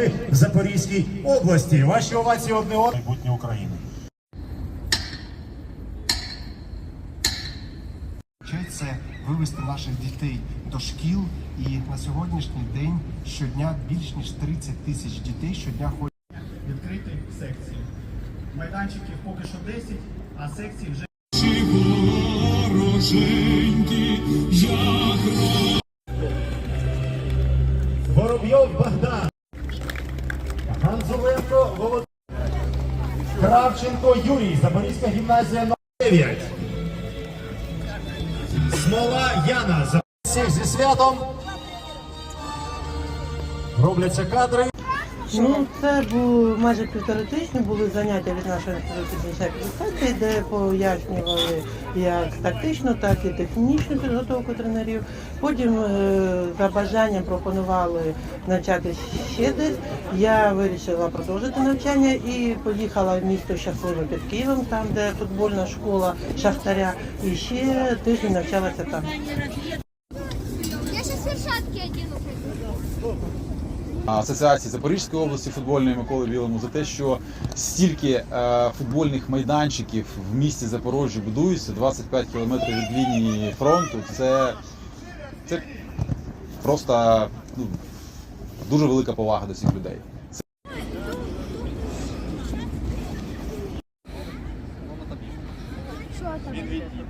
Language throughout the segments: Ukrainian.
в Запорізькій області. Ваші овації одне одне майбутнє України. Це вивести наших дітей до шкіл. І на сьогоднішній день щодня більш ніж 30 тисяч дітей щодня ходять. відкриті секції. Майданчиків поки що 10, а секцій вже Ганзуленко Володимир. Кравченко Юрій. Запорізька гімназія номер 9. Смола Яна. Всіх зі святом. Робляться кадри. Ну, це був майже півтори тижні були заняття від нашої інституту де пояснювали як тактичну, так і технічну підготовку тренерів. Потім е, за бажанням пропонували навчатися ще десь. Я вирішила продовжити навчання і поїхала в місто Щасливе під Києвом, там де футбольна школа Шахтаря, і ще тиждень навчалася там. Я сейчас перчатки одену. Асоціації Запорізької області футбольної Миколи Білому за те, що стільки е, футбольних майданчиків в місті Запорожжя будується 25 кілометрів від лінії фронту. Це, це просто ну, дуже велика повага до цих людей.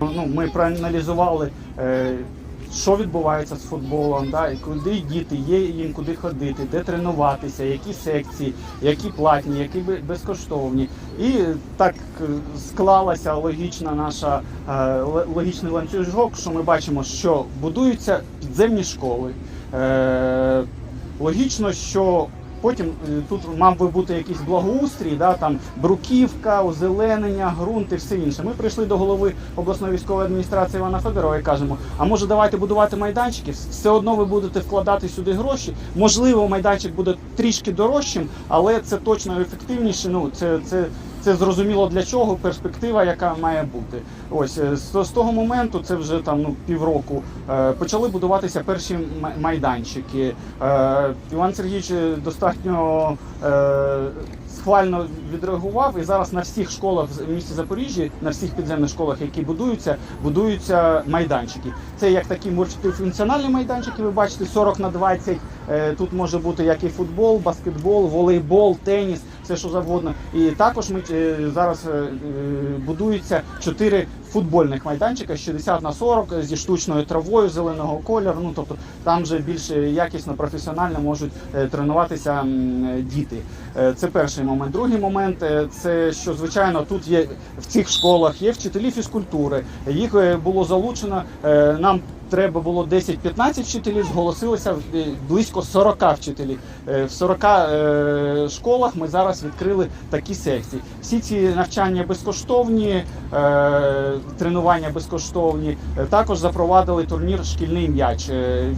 Ну, ми проаналізували, е, що відбувається з футболом, да, і куди діти є їм куди ходити, де тренуватися, які секції, які платні, які бе- безкоштовні. І так е, склалася логічна наша е, логічний ланцюжок, що ми бачимо, що будуються підземні школи. Е, Логічно, що потім е, тут мав би бути якийсь благоустрій, да, там бруківка, озеленення, ґрунт і все інше. Ми прийшли до голови обласної військової адміністрації Івана Федорова і кажемо: а може давайте будувати майданчики? Все одно ви будете вкладати сюди гроші. Можливо, майданчик буде трішки дорожчим, але це точно ефективніше. Ну це, це, це зрозуміло для чого, перспектива, яка має бути. Ось е, з, з того моменту, це вже там ну півроку, е, почали будуватися перші майданчики. Е, Іван Сергійович достатньо е, схвально відреагував, і зараз на всіх школах в місті Запоріжжі, на всіх підземних школах, які будуються, будуються майданчики. Це як такі мультифункціональні майданчики. Ви бачите, 40 на 20. Е, Тут може бути як і футбол, баскетбол, волейбол, теніс, все що завгодно. І також ми е, зараз е, будуються чотири футбольних майданчика 60 на 40 зі штучною травою зеленого кольору. Ну тобто там вже більш якісно, професіонально можуть е, тренуватися діти. Це перший момент. Другий момент це що звичайно тут є в цих школах є вчителі фізкультури. Їх було залучено. Нам треба було 10-15 вчителів, зголосилося е, близько 40 вчителів. Е, В 40 е, школах ми зараз відкрили такі секції. Всі ці навчання безкоштовні, тренування безкоштовні. Також запровадили турнір шкільний м'яч.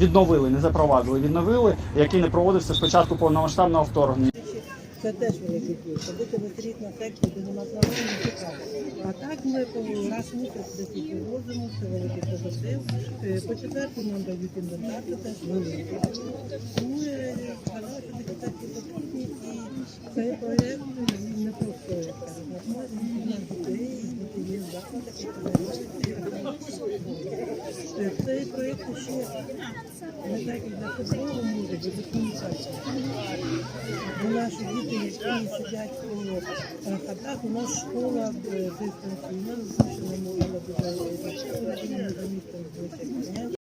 Відновили, не запровадили, відновили, який не проводився з початку повномасштабного вторгнення. Це теж великий плюс. Ходити на секцію, де нема програми, не цікаво. А так ми раз в місяць десь їх це великий позитив. Е, По четверту нам дають інвентар, це теж великий. Тому е, сказали, що депутатські і цей проєкт не просто як кажуть, насправді для дітей, і діти є в закладах, і Е, Цей проєкт ще не так як для футболу може бути комунікація. Бо наші діти, які сидять у хатах, у нас школа дистанційна, тому що не можна